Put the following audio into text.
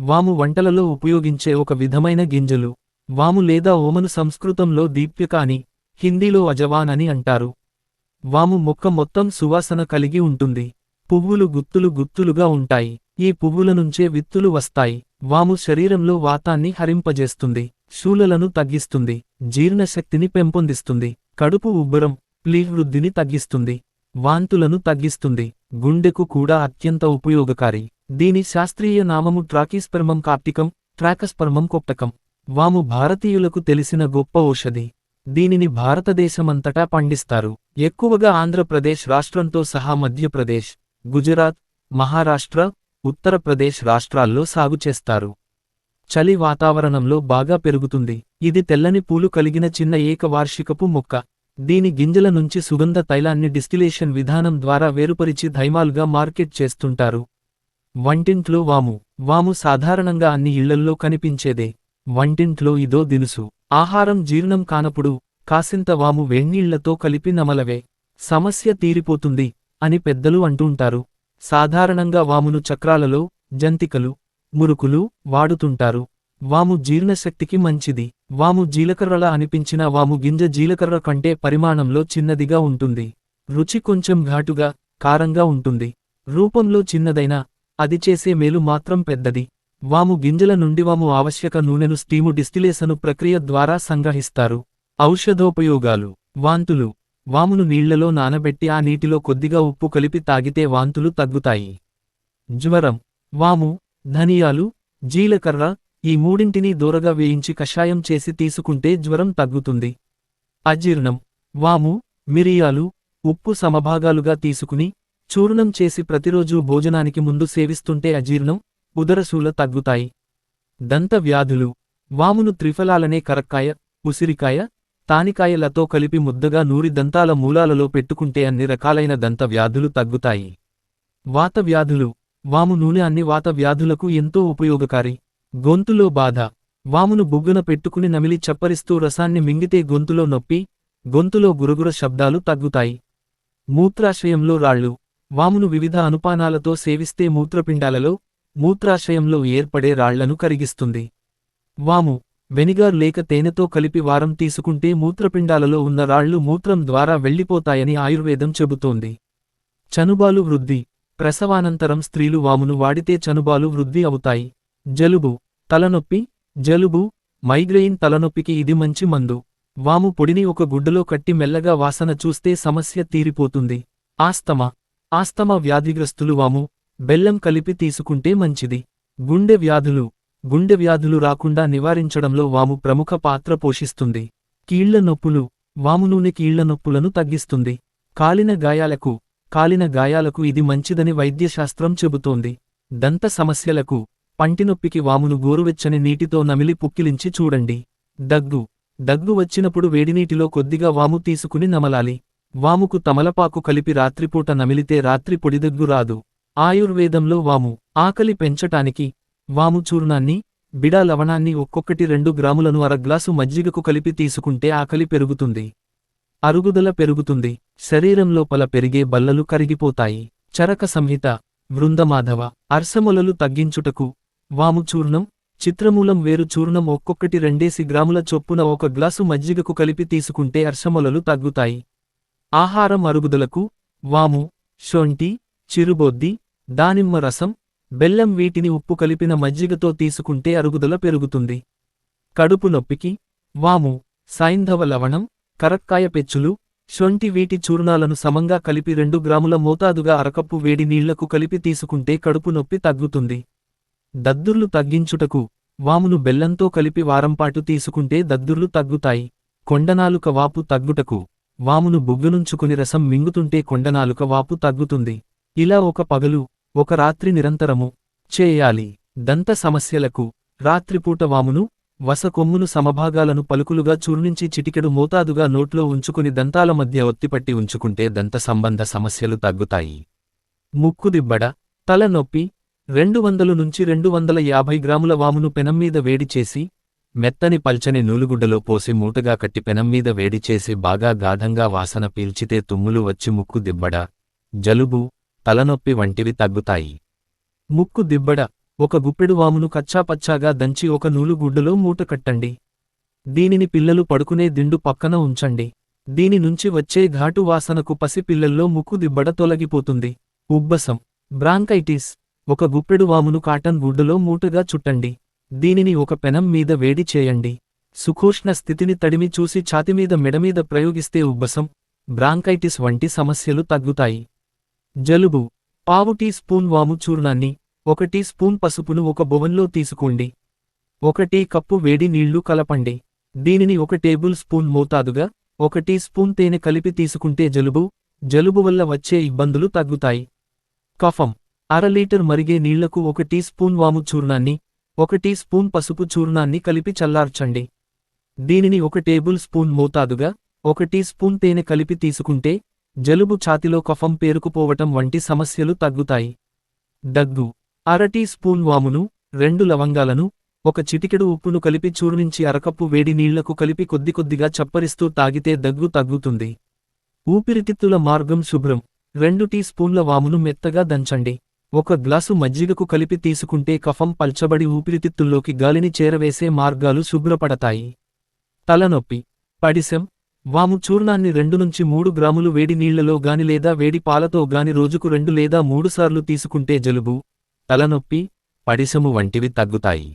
వాము వంటలలో ఉపయోగించే ఒక విధమైన గింజలు. వాము లేదా ఓమను సంస్కృతంలో దీప్యక అని హిందీలో అజవాన్ అని అంటారు. వాము మొక్క మొత్తం సువాసన కలిగి ఉంటుంది. పువ్వులు గుత్తులు గుత్తులుగా ఉంటాయి. ఈ పువ్వుల నుంచే విత్తులు వస్తాయి. వాము శరీరంలో వాతాన్ని హరింపజేస్తుంది. శూలలను తగ్గిస్తుంది. జీర్ణశక్తిని పెంపొందిస్తుంది. కడుపు ఉబ్బరం ప్లీవృద్ధిని తగ్గిస్తుంది. వాంతులను తగ్గిస్తుంది. గుండెకు కూడా అత్యంత ఉపయోగకారి. దీని శాస్త్రీయ నామము ట్రాకీస్పర్మం కార్టికం ట్రాకస్పర్మం కొప్టకం వాము భారతీయులకు తెలిసిన గొప్ప ఔషధి. దీనిని భారతదేశమంతటా పండిస్తారు. ఎక్కువగా ఆంధ్రప్రదేశ్ రాష్ట్రంతో సహా మధ్యప్రదేశ్ గుజరాత్ మహారాష్ట్ర ఉత్తరప్రదేశ్ రాష్ట్రాల్లో సాగు చేస్తారు. చలి వాతావరణంలో బాగా పెరుగుతుంది. ఇది తెల్లని పూలు కలిగిన చిన్న ఏకవార్షికపు మొక్క. దీని గింజల నుంచి సుగంధ తైలాన్ని డిస్టిలేషన్ విధానం ద్వారా వేరుపరిచి ధైమాలుగా మార్కెట్ చేస్తుంటారు. వంటింట్లో వాము. వాము సాధారణంగా అన్ని ఇళ్ళల్లో కనిపించేదే. వంటింట్లో ఇదో దినుసు. ఆహారం జీర్ణం కానప్పుడు కాసింత వాము వేణీళ్ళతో కలిపి నమలవే. సమస్య తీరిపోతుంది అని పెద్దలు అంటుంటారు. సాధారణంగా వామును చక్రాలలో జంతికలు మురుకులు వాడుతుంటారు. వాము జీర్ణశక్తికి మంచిది. వాము జీలకర్రలా అనిపించిన వాము గింజ జీలకర్ర కంటే పరిమాణంలో చిన్నదిగా ఉంటుంది. రుచి కొంచెం ఘాటుగా కారంగా ఉంటుంది. రూపంలో చిన్నదైనా అది చేసే మేలు మాత్రం పెద్దది. వాము గింజల నుండి వాము ఆవశ్యక నూనెను స్టీము డిస్టిలేసను ప్రక్రియ ద్వారా సంగ్రహిస్తారు. ఔషధోపయోగాలు. వాంతులు. వామును నీళ్ళలో నానబెట్టి ఆ నీటిలో కొద్దిగా ఉప్పు కలిపి తాగితే వాంతులు తగ్గుతాయి. జ్వరం. వాము ధనియాలు జీలకర్ర ఈ మూడింటిని దూరగా వేయించి కషాయం చేసి తీసుకుంటే జ్వరం తగ్గుతుంది. అజీర్ణం. వాము మిరియాలు ఉప్పు సమభాగాలుగా తీసుకుని చూర్ణం చేసి ప్రతిరోజూ భోజనానికి ముందు సేవిస్తుంటే అజీర్ణం ఉదరశూల తగ్గుతాయి. దంత వ్యాధులు వామును త్రిఫలాలనే కరక్కాయ ఉసిరికాయ తానికాయలతో కలిపి ముద్దగా నూరి దంతాల మూలాలలో పెట్టుకుంటే అన్ని రకాలైన దంత వ్యాధులు తగ్గుతాయి. వాత వ్యాధులు వాము నూనె అన్ని వాత వ్యాధులకు ఎంతో ఉపయోగకారి. గొంతులో బాధ వామును బుగ్గున పెట్టుకుని నమిలి చప్పరిస్తూ రసాన్ని మింగితే గొంతులో నొప్పి గొంతులో గురుగుర శబ్దాలు తగ్గుతాయి. మూత్రాశయంలో రాళ్ళు వామును వివిధ అనుపానాలతో సేవిస్తే మూత్రపిండాలలో మూత్రాశయంలో ఏర్పడే రాళ్ళను కరిగిస్తుంది. వాము వెనిగార్ లేక తేనెతో కలిపి వారం తీసుకుంటే మూత్రపిండాలలో ఉన్న రాళ్ళు మూత్రం ద్వారా వెళ్ళిపోతాయని ఆయుర్వేదం చెబుతోంది. చనుబాలు వృద్ధి ప్రసవానంతరం స్త్రీలు వామును వాడితే చనుబాలు వృద్ధి అవుతాయి. జలుబు తలనొప్పి జలుబు మైగ్రెయిన్ తలనొప్పికి ఇది మంచి మందు. వాము పొడిని ఒక గుడ్డలో కట్టి మెల్లగా వాసన చూస్తే సమస్య తీరిపోతుంది. ఆస్తమా ఆస్తమా వ్యాధిగ్రస్తులు వాము బెల్లం కలిపి తీసుకుంటే మంచిది. గుండె వ్యాధులు గుండె వ్యాధులు రాకుండా నివారించడంలో వాము ప్రముఖ పాత్ర పోషిస్తుంది. కీళ్ళ నొప్పులు వాము నూనె కీళ్ళ నొప్పులను తగ్గిస్తుంది. కాలిన గాయాలకు కాలిన గాయాలకు ఇది మంచిదని వైద్యశాస్త్రం చెబుతోంది. దంత సమస్యలకు పంటినొప్పికి వామును గోరువెచ్చని నీటితో నమిలి పుక్కిలించి చూడండి. దగ్గు దగ్గు వచ్చినప్పుడు వేడినీటిలో కొద్దిగా వాము తీసుకుని నమలాలి. వాముకు తమలపాకు కలిపి రాత్రిపూట నమిలితే రాత్రి పొడిదగ్గు రాదు. ఆయుర్వేదంలో వాము ఆకలి పెంచటానికి వాము చూర్ణాన్ని బిడా లవణాన్ని ఒక్కొక్కటి రెండు గ్రాములను అరగ్లాసు మజ్జిగకు కలిపి తీసుకుంటే ఆకలి పెరుగుతుంది. అరుగుదల పెరుగుతుంది. శరీరంలోపల పెరిగే బల్లలు కరిగిపోతాయి. చరక సంహిత వృందమాధవ అర్సమొలలు తగ్గించుటకు వాము చూర్ణం చిత్రమూలం వేరు చూర్ణం ఒక్కొక్కటి రెండేసి గ్రాముల చొప్పున ఒక గ్లాసు మజ్జిగకు కలిపి తీసుకుంటే అర్షమొలలు తగ్గుతాయి. ఆహారం అరుగుదలకు వాము షొంటి చిరుబొద్ది దానిమ్మ రసం బెల్లం వీటిని ఉప్పు కలిపిన మజ్జిగతో తీసుకుంటే అరుగుదల పెరుగుతుంది. కడుపు నొప్పికి వాము సైంధవ లవణం కరక్కాయ పెచ్చులు షొంటి వీటి చూర్ణాలను సమంగా కలిపి రెండు గ్రాముల మోతాదుగా అరకప్పు వేడి నీళ్ళకు కలిపి తీసుకుంటే కడుపు నొప్పి తగ్గుతుంది. దద్దుర్లు తగ్గించుటకు వామును బెల్లంతో కలిపి వారంపాటు తీసుకుంటే దద్దుర్లు తగ్గుతాయి. కొండనాలుక వాపు తగ్గుటకు వామును బుగ్గనుంచుకుని రసం మింగుతుంటే కొండనాలుక వాపు తగ్గుతుంది. ఇలా ఒక పగలు ఒక రాత్రి నిరంతరము చేయాలి. దంత సమస్యలకు రాత్రిపూట వామును వసకొమ్మును సమభాగాలను పలుకులుగా చూర్ణించి చిటికెడు మోతాదుగా నోట్లో ఉంచుకుని దంతాల మధ్య ఒత్తిపట్టి ఉంచుకుంటే దంత సంబంధ సమస్యలు తగ్గుతాయి. ముక్కుదిబ్బడ తలనొప్పి రెండు వందలు నుంచి రెండు వందల యాభై గ్రాముల వామును పెనం మీద వేడి చేసి మెత్తని పల్చని నూలుగుడ్డలో పోసి మూటగా కట్టి పెనంమీద వేడిచేసి వేడి చేసి బాగా గాఢంగా వాసన పీల్చితే తుమ్ములు వచ్చి ముక్కు దిబ్బడ జలుబు తలనొప్పి వంటివి తగ్గుతాయి. ముక్కు దిబ్బడ ఒక గుప్పెడు వామును కచ్చాపచ్చాగా దంచి ఒక నూలుగుడ్డలో మూట కట్టండి. దీనిని పిల్లలు పడుకునే దిండు పక్కన ఉంచండి. దీని నుంచి వచ్చే ఘాటు వాసనకు పసిపిల్లల్లో ముక్కు దిబ్బడ తొలగిపోతుంది. ఉబ్బసం బ్రాంకైటిస్ ఒక గుప్పెడు వామును కాటన్ గుడ్డలో మూటగా చుట్టండి. దీనిని ఒక పెనం మీద వేడి చేయండి. సుఖోష్ణ స్థితిని తడిమి చూసి ఛాతిమీద మెడమీద ప్రయోగిస్తే ఉబ్బసం బ్రాంకైటిస్ వంటి సమస్యలు తగ్గుతాయి. జలుబు. పావు టీ స్పూన్ వాము చూర్ణాన్ని ఒక టీ స్పూన్ పసుపును ఒక బొవన్లో తీసుకోండి. ఒక టీ కప్పు వేడి నీళ్ళు కలపండి. దీనిని ఒక టేబుల్ స్పూన్ మోతాదుగా ఒక టీ స్పూన్ తేనె కలిపి తీసుకుంటే జలుబు జలుబు వల్ల వచ్చే ఇబ్బందులు తగ్గుతాయి. కఫం. అర లీటర్ మరిగే నీళ్ళకు ఒక టీ స్పూన్ వాము చూర్ణాన్ని ఒక టీ స్పూన్ పసుపు చూర్ణాన్ని కలిపి చల్లార్చండి. దీనిని ఒక టేబుల్ స్పూన్ మోతాదుగా ఒక టీ స్పూన్ తేనె కలిపి తీసుకుంటే జలుబు ఛాతిలో కఫం పేరుకుపోవటం వంటి సమస్యలు తగ్గుతాయి. దగ్గు అర టీ స్పూన్ వామును రెండు లవంగాలను ఒక చిటికెడు ఉప్పును కలిపి చూర్ణించి అరకప్పు వేడి నీళ్ళకు కలిపి కొద్ది కొద్దిగా చప్పరిస్తూ తాగితే దగ్గు తగ్గుతుంది. ఊపిరితిత్తుల మార్గం శుభ్రం రెండు టీ స్పూన్ల వామును మెత్తగా దంచండి. ఒక గ్లాసు మజ్జిగకు కలిపి తీసుకుంటే కఫం పల్చబడి ఊపిరితిత్తుల్లోకి గాలిని చేరవేసే మార్గాలు శుభ్రపడతాయి. తలనొప్పి పడిసెం వాము చూర్ణాన్ని రెండు నుంచి మూడు గ్రాములు వేడి నీళ్ళలో గాని లేదా వేడి పాలతో గాని రోజుకు రెండు లేదా మూడుసార్లు తీసుకుంటే జలుబు తలనొప్పి పడిసెము వంటివి తగ్గుతాయి.